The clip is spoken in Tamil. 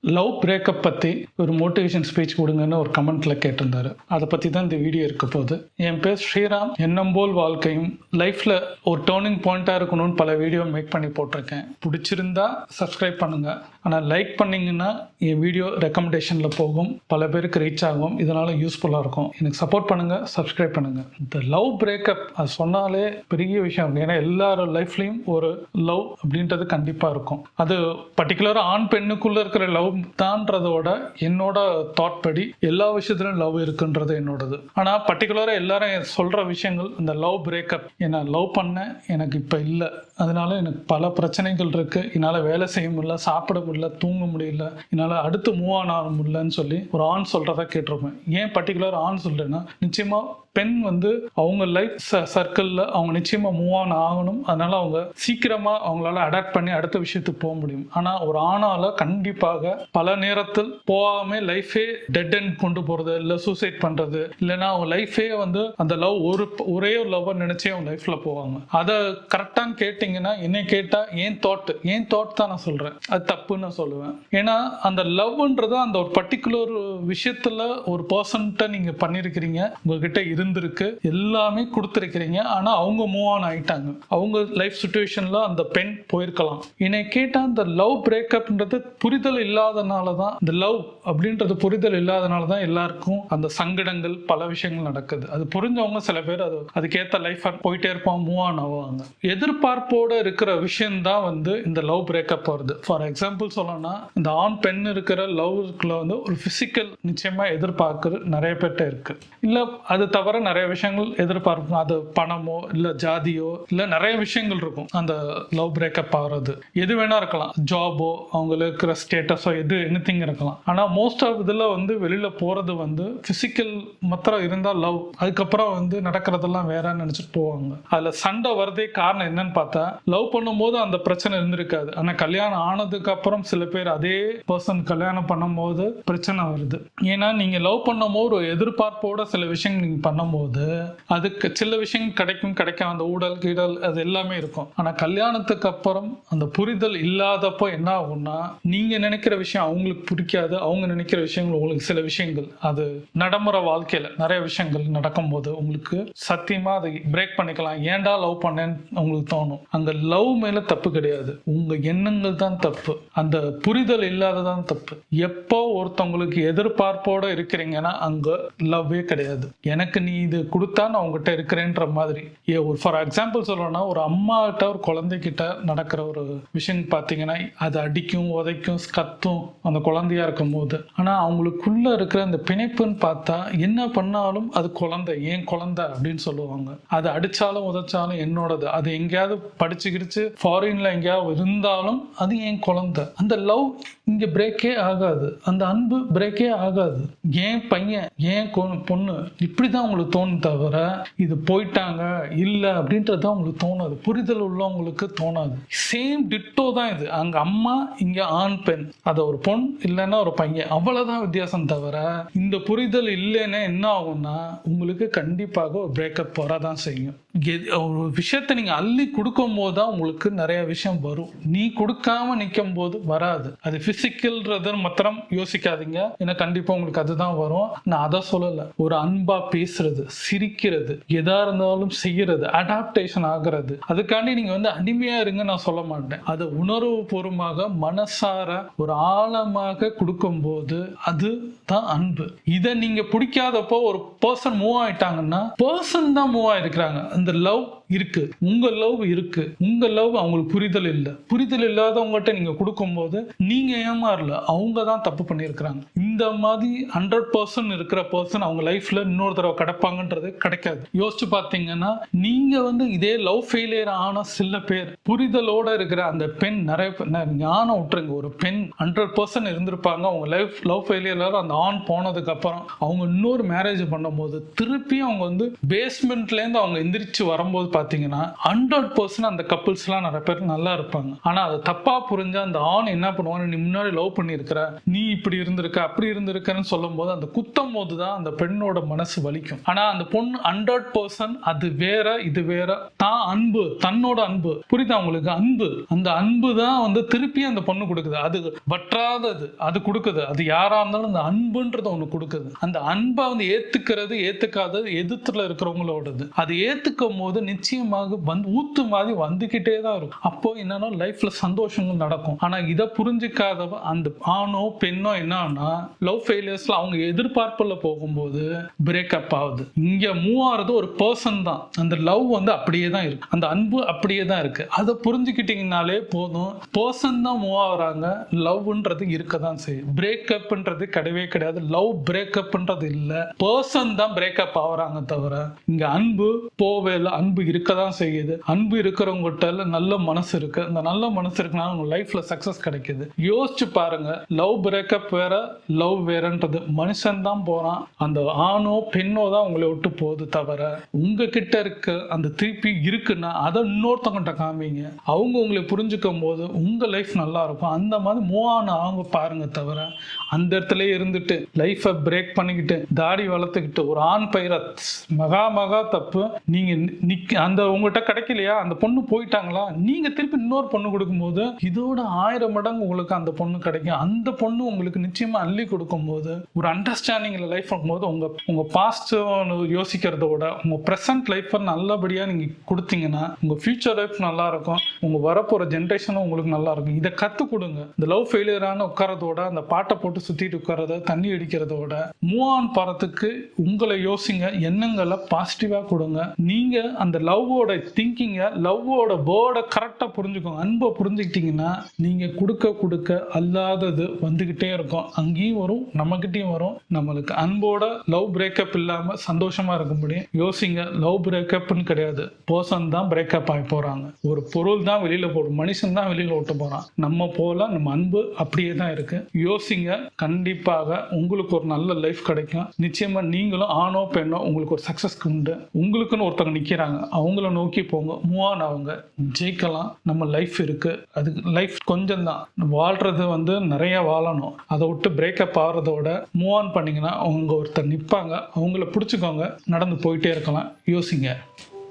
லவ் பிரேக்கப் பற்றி ஒரு மோட்டிவேஷன் ஸ்பீச் கொடுங்கன்னு ஒரு கமெண்ட்ல கேட்டிருந்தாரு. அதை பற்றி தான் இந்த வீடியோ இருக்க போகுது. என் பேர் ஸ்ரீராம். என்னம்போல் வாழ்க்கையும் லைஃப்பில் ஒரு டேர்னிங் பாயிண்ட்டாக இருக்கணும்னு பல வீடியோ மேக் பண்ணி போட்டிருக்கேன். பிடிச்சிருந்தா சப்ஸ்கிரைப் பண்ணுங்க. ஆனால் லைக் பண்ணீங்கன்னா என் வீடியோ ரெக்கமெண்டேஷனில் போகும். பல பேருக்கு ரீச் ஆகும். இதனால யூஸ்ஃபுல்லாக இருக்கும். எனக்கு சப்போர்ட் பண்ணுங்க. சப்ஸ்கிரைப் பண்ணுங்க. இந்த லவ் பிரேக்கப் அது சொன்னாலே பெரிய விஷயம். ஏன்னா எல்லாரோட லைஃப்லையும் ஒரு லவ் அப்படின்றது கண்டிப்பாக இருக்கும். அது பர்டிகுலராக ஆண் பெண்ணுக்குள்ள இருக்கிற லவ் தான்றதோட என்னோட தாட் படி எல்லா விஷயத்துலையும் லவ் இருக்குன்றது என்னோடது. ஆனால் பர்டிகுலராக எல்லாரும் சொல்கிற விஷயங்கள் இந்த லவ் பிரேக்கப் என்ன லவ் பண்ண எனக்கு இப்போ இல்லை. அதனால எனக்கு பல பிரச்சனைகள் இருக்கு. என்னால் வேலை செய்ய முடியல சாப்பிட முடியல தூங்க முடியல என்னால் அடுத்து மூவ் ஆன் ஆக முடியலன்னு சொல்லி ஒரு ஆண் சொல்கிறத கேட்டிருப்பேன். ஏன் பர்டிகுலர் ஆண் சொல்கிறேன்னா நிச்சயமாக பெண் வந்து அவங்க லைஃப் சர்க்கிளில் அவங்க நிச்சயமாக மூவ் ஆன் ஆகணும். அதனால அவங்க சீக்கிரமாக அவங்களால அடாப்ட் பண்ணி அடுத்த விஷயத்துக்கு போக முடியும். ஆனால் ஒரு ஆணால் கண்டிப்பாக பல நேரத்தில் போகாம லைஃபே டெட் எண்ட் கொண்டு போகிறது இல்லை சூசைட் பண்ணுறது இல்லைன்னா அவங்க லைஃபே வந்து அந்த லவ் ஒரு ஒரே ஒரு லவ்வை நினைச்சே அவங்க லைஃப்பில் போவாங்க. அதை கரெக்டான்னு கேட்டிங்கன்னா என்னை கேட்டால் ஏன் தாட் ஏன் தாட் தான் நான் சொல்கிறேன் அது தப்புன்னு நான் சொல்லுவேன். ஏன்னா அந்த லவ்ன்றது அந்த ஒரு பர்டிகுலர் விஷயத்தில் ஒரு பர்சன்ட்ட நீங்கள் பண்ணியிருக்கிறீங்க உங்ககிட்ட இருந்திருக்கு எல்லாமே கொடுத்துருக்கிறீங்க. ஆனால் அவங்க மூவ் ஆன் ஆயிட்டாங்க. அவங்க லைஃப் சுச்சுவேஷனில் அந்த பெண் போயிருக்கலாம். என்னை கேட்டால் அந்த லவ் பிரேக்கப்ன்றது புரிதல் இல்லாதனால தான் இந்த லவ் அப்படின்றது புரிதல் இல்லாதனால தான் எல்லாருக்கும் அந்த சங்கடங்கள் பல விஷயங்கள் நடக்குது. அது புரிஞ்சவங்க சில பேர் அது அதுக்கேற்ற லைஃப் போயிட்டே இருப்பான் மூவ் ஆன் ஆவாங்க. எதிர்பார்ப்போட இருக்கிற விஷயம்தான் வந்து இந்த லவ் பிரேக்கப் வருது. ஃபார் எக்ஸாம்பிள் சொல்லணும்னா இந்த ஆண் பெண் இருக்கிற லவ்க்குள்ள வந்து ஒரு ஃபிசிக்கல் நிச்சயமா எதிர்பார்க்குறது நிறைய பேர்ட்ட இருக்கு. இல்ல அது தவிர நிறைய விஷயங்கள் எதிர்பார்க்கும் அது பணமோ இல்ல ஜாதியோ இல்ல நிறைய விஷயங்கள் இருக்கும். அந்த லவ் பிரேக்கப் ஆகிறது. எது வேணா இருக்கலாம். ஜாபோ அவங்களுக்கு இருக்கிற ஸ்டேட்டஸோ எது எனிதிங் இருக்கலாம். ஆனால் மோஸ்ட் ஆஃப் இதில் வந்து வெளியில் போறது வந்து ஃபிசிக்கல் மாத்திரம் இருந்தால் லவ் அதுக்கப்புறம் வந்து நடக்கிறதெல்லாம் வேறன்னு நினச்சிட்டு போவாங்க. அதில் சண்டை வரதே காரணம் என்னன்னு பார்த்தா லவ் பண்ணும்போது அந்த பிரச்சனை இருந்திருக்காது. ஆனால் கல்யாணம் ஆனதுக்கு அப்புறம் சில பேர் அதே பர்சன் கல்யாணம் பண்ணும்போது பிரச்சனை வருது. ஏன்னா நீங்க லவ் பண்ணும்போது ஒரு எதிர்பார்ப்போட சில விஷயங்கள் நீங்க பண்ணும்போது அதுக்கு சில விஷயங்கள் கிடைக்கும் கிடைக்கும் அந்த ஊடல் கீடல் அது எல்லாமே இருக்கும். ஆனால் கல்யாணத்துக்கு அப்புறம் அந்த புரிதல் இல்லாதப்போ என்ன ஆகும்னா நீங்க நினைக்கிற விஷயம் அவங்களுக்கு பிடிக்காது. அவங்க நினைக்கிற விஷயங்கள் உங்களுக்கு சில விஷயங்கள். அது நடைமுறை வாழ்க்கையில் நிறைய விஷயங்கள் நடக்கும்போது உங்களுக்கு சத்தியமாக அதை பிரேக் பண்ணிக்கலாம். ஏன்டா லவ் பண்ணேன்னு உங்களுக்கு தோணும். அந்த லவ் மேலே தப்பு கிடையாது. உங்கள் எண்ணங்கள் தான் தப்பு. அந்த புரிதல் இல்லாததான் தப்பு. எப்போ ஒருத்தவங்களுக்கு எதிர்பார்ப்போடு இருக்கிறீங்கன்னா அங்கே லவ்வே கிடையாது. எனக்கு நீ இது கொடுத்தா நான் உங்ககிட்ட இருக்கிறேன்ற மாதிரி. ஏ ஒரு ஃபார் எக்ஸாம்பிள் சொல்லணும்னா ஒரு அம்மாக்கிட்ட ஒரு குழந்தைகிட்ட நடக்கிற ஒரு விஷயம் பார்த்தீங்கன்னா அது அடிக்கும் உதைக்கும் கத்தும் அந்த குழந்தையா இருக்கும் போது ஆனா அவங்களுக்குள்ள இருக்கிற அந்த பிணைப்புன்னு பார்த்தா என்ன பண்ணாலும் அது குழந்தை ஏன் குழந்தை அப்படின்னு சொல்லுவாங்க. அது அடிச்சாலும் உதைச்சாலும் என்னோடது. அது எங்கேயாவது படிச்சு கிடிச்சு ஃபாரின்ல எங்கேயாவது இருந்தாலும் அது ஏன் குழந்தை? அந்த லவ் இங்க பிரேக்கே ஆகாது. அந்த அன்பு பிரேக்கே ஆகாது. ஏன் பையன் ஏன் பொண்ணு இப்படிதான் அவங்களுக்கு தோணும் தவிர இது போயிட்டாங்க இல்ல அப்படின்றது அவங்களுக்கு தோணாது. புரிதல் உள்ளவங்களுக்கு தோணாது. சேம் டிட்டோ தான் இது. அங்க அம்மா இங்க ஆண் பெண். அதை ஒரு பொண் இல்லைன்னா ஒரு பையன். அவ்வளோதான் வித்தியாசம் தவிர இந்த புரிதல் இல்லைன்னா என்ன ஆகும்னா உங்களுக்கு கண்டிப்பாக ஒரு பிரேக்கப் போகிறதான் செய்யும். ஒரு விஷயத்தை நீங்கள் அள்ளி கொடுக்கும் போது தான் உங்களுக்கு நிறைய விஷயம் வரும். நீ கொடுக்காம நிற்கும் போது வராது. அது பிசிக்கல்ன்றது மாத்திரம் யோசிக்காதீங்க. ஏன்னா கண்டிப்பாக உங்களுக்கு அதுதான் வரும். நான் அதை சொல்லலை. ஒரு அன்பா பேசுறது சிரிக்கிறது எதா இருந்தாலும் செய்யறது அடாப்டேஷன் ஆகிறது. அதுக்காண்டி நீங்கள் வந்து அடிமையா இருங்க நான் சொல்ல மாட்டேன். அதை உணர்வு பூர்வமாக மனசார ஒரு ஆழமாக கொடுக்கும்போது அது தான் அன்பு. இதை நீங்க பிடிக்காதப்போ ஒரு பர்சன் மூவ் ஆயிட்டாங்கன்னா பர்சன் தான் மூவ் ஆயிருக்கிறாங்க. அந்த லவ் இருக்கு. உங்க லவ் இருக்கு. உங்க லவ் அவங்களுக்கு புரிதல் இல்லை. புரிதல் இல்லாதவங்ககிட்ட நீங்க கொடுக்கும்போது நீங்க ஏமாறல. அவங்க தான் தப்பு பண்ணியிருக்கிறாங்க. இந்த மாதிரி ஹண்ட்ரட் பர்சன்ட் இருக்கிற பர்சன் அவங்க லைஃப்ல இன்னொரு தடவை கிடைப்பாங்கன்றது கிடைக்காது. யோசிச்சு பார்த்தீங்கன்னா நீங்க வந்து இதே லவ் ஃபெயிலியர் ஆன சில பேர் புரிதலோட இருக்கிற அந்த பெண் நிறைய பேர் ந- ஞானம் விட்டுருங்க. ஒரு பெண் ஹண்ட்ரட் பர்சன்ட் இருந்திருப்பாங்க. அவங்க லைஃப் லவ் ஃபெயிலியர்ல அந்த ஆன் போனதுக்கு அப்புறம் அவங்க இன்னொரு மேரேஜ் பண்ணும்போது திருப்பி அவங்க வந்து பேஸ்மெண்ட்லேருந்து அவங்க எந்திரிச்சு வரும்போது பாத்தீங்கன்னா ஹண்ட்ரட் பர்சன்ட் அந்த கப்புள்ஸ்லாம் நிறைய பேர் நல்லா இருப்பாங்க. ஆனால் அதை தப்பா புரிஞ்சா அந்த ஆண் என்ன பண்ணுவாங்க நீ முன்னாடி லவ் பண்ணியிருக்கிற நீ இப்படி இருந்திருக்க அப்படி இருந்திருக்கன்னு சொல்லும் போது அந்த குத்தம் போது தான் அந்த பெண்ணோட மனசு வலிக்கும். ஆனால் அந்த பொண்ணு ஹண்ட்ரட் பர்சன்ட் அது வேற இது வேற. தான் அன்பு தன்னோட அன்பு. புரியுதா உங்களுக்கு? அன்பு. அந்த அன்பு தான் வந்து திருப்பி அந்த பொண்ணு கொடுக்குது. அது வற்றாதது அது கொடுக்குது. அது யாரா இருந்தாலும் அந்த அன்புன்றது ஒண்ணு கொடுக்குது. அந்த அன்பை வந்து ஏத்துக்கிறது ஏத்துக்காதது எதிர்த்துல இருக்கிறவங்களோடது. அது ஏத்துக்கும் போது நிச்சயமாக வந்து ஊத்து மாதிரி வந்துகிட்டே தான் இருக்கும். அப்போ என்னன்னா லைஃப்ல சந்தோஷங்கள் நடக்கும். ஆனா இதை புரிஞ்சுக்காதவ அந்த ஆணோ பெண்ணோ என்னன்னா லவ் ஃபெயிலியர்ஸ்ல அவங்க எதிர்பார்ப்புல போகும்போது பிரேக்கப் ஆகுது. இங்க மூவ் ஆறது ஒரு பர்சன் தான். அந்த லவ் வந்து அப்படியே தான் இருக்கு. அந்த அன்பு அப்படியே தான் இருக்கு. அதை புரிஞ்சுக்கிட்டீங்கனாலே போதும். பர்சன் தான் மூவ் ஆகுறாங்க. லவ்ன்றது இருக்க தான் செய்யும். பிரேக்கப்ன்றது கிடையவே கிடையாது. லவ் பிரேக்கப்ன்றது இல்லை. பர்சன் தான் பிரேக்கப் ஆகுறாங்க தவிர இங்க அன்பு போவே இல்லை அன்பு இருக்க தான் செய்யுது. அன்பு இருக்கிறவங்ககிட்ட நல்ல மனசு இருக்கு. அந்த நல்ல மனசு இருக்குனால உங்க லைஃப்ல சக்சஸ் கிடைக்குது. யோசிச்சு பாருங்க. லவ் பிரேக்கப் வேற லவ் வேறன்றது. மனுஷன் தான் போறான். அந்த ஆணோ பெண்ணோ தான் உங்களை விட்டு போகுது தவிர உங்ககிட்ட இருக்க அந்த திருப்பி இருக்குன்னா அதை இன்னொருத்தவங்கிட்ட காமிங்க. அவங்க உங்களை புரிஞ்சுக்கும் போது உங்க லைஃப் நல்லா இருக்கும். அந்த மாதிரி மூவ் ஆன் அவங்க பாருங்க தவிர அந்த இடத்துல இருந்துட்டு லைஃபை பிரேக் பண்ணிக்கிட்டு தாடி வளர்த்துக்கிட்டு ஒரு ஆண் பயிர மகா மகா தப்பு நீங்க நிக்க அந்த உங்ககிட்ட கிடைக்கலையா? அந்த பொண்ணு போயிட்டாங்களா? நீங்க திருப்பி இன்னொரு பொண்ணு கொடுக்கும்போது இதோட ஆயிரம் மடங்கு உங்களுக்கு அந்த பொண்ணு கிடைக்கும். அந்த பொண்ணு உங்களுக்கு நிச்சயமா அள்ளி கொடுக்கும்போது ஒரு அண்டர்ஸ்டாண்டிங்ல லைஃப் இருக்கும்போது உங்க உங்க பாஸ்ட் யோசிக்கிறத விட உங்க ப்ரெசன்ட் லைஃப்பை நல்லபடியா நீங்க கொடுத்தீங்கன்னா உங்க ஃபியூச்சர் லைஃப் நல்லா இருக்கும். உங்க வரப்போற ஜென்ரேஷனும் உங்களுக்கு நல்லா இருக்கும். இதை கத்து கொடுங்க. இந்த லவ் ஃபெயிலியரான உட்காரதோட அந்த பாட்டை போட்டு சுத்திட்டு உட்காரத தண்ணி அடிக்கிறதோட மூவ் ஆன் போறதுக்கு உங்களை யோசிங்க. எண்ணங்களை பாசிட்டிவா கொடுங்க. நீங்க அந்த லவ் லவ்வோட திங்கிங்கை லவ்வோட வேர்டை கரெக்டாக புரிஞ்சுக்கோங்க அன்பை புரிஞ்சுக்கிட்டீங்கன்னா நீங்கள் கொடுக்க கொடுக்க அல்லாதது வந்துக்கிட்டே இருக்கும். அங்கேயும் வரும் நம்மக்கிட்டேயும் வரும். நம்மளுக்கு அன்போட லவ் பிரேக்கப் இல்லாமல் சந்தோஷமாக இருக்க முடியும். யோசிங்க லவ் பிரேக்கப்னு கிடையாது. பர்சன் தான் பிரேக்கப் ஆகி போகிறாங்க ஒரு பொருள் தான் வெளியில் போடும். மனுஷன் தான் வெளியில் விட்டு போகிறான் நம்ம போல நம்ம அன்பு அப்படியே தான் இருக்குது யோசிங்க கண்டிப்பாக உங்களுக்கு ஒரு நல்ல லைஃப் கிடைக்கும். நிச்சயமாக நீங்களும் ஆணோ பெண்ணோ உங்களுக்கு ஒரு சக்ஸஸ்க்கு உண்டு. உங்களுக்குன்னு ஒருத்தவங்க நிற்கிறாங்க அவங்க அவங்கள நோக்கி போங்க. மூவ் ஆன் ஆகுங்க ஜெயிக்கலாம். நம்ம லைஃப் இருக்கு. அது லைஃப் கொஞ்சம் தான் வாழ்றது வந்து நிறைய வாழணும். அதை விட்டு பிரேக்கப் ஆகிறதோட மூவ் ஆன் பண்ணீங்கன்னா அவங்க ஒருத்தர் நிற்பாங்க அவங்கள பிடிச்சிக்கோங்க. நடந்து போயிட்டே இருக்கலாம். யோசிங்க.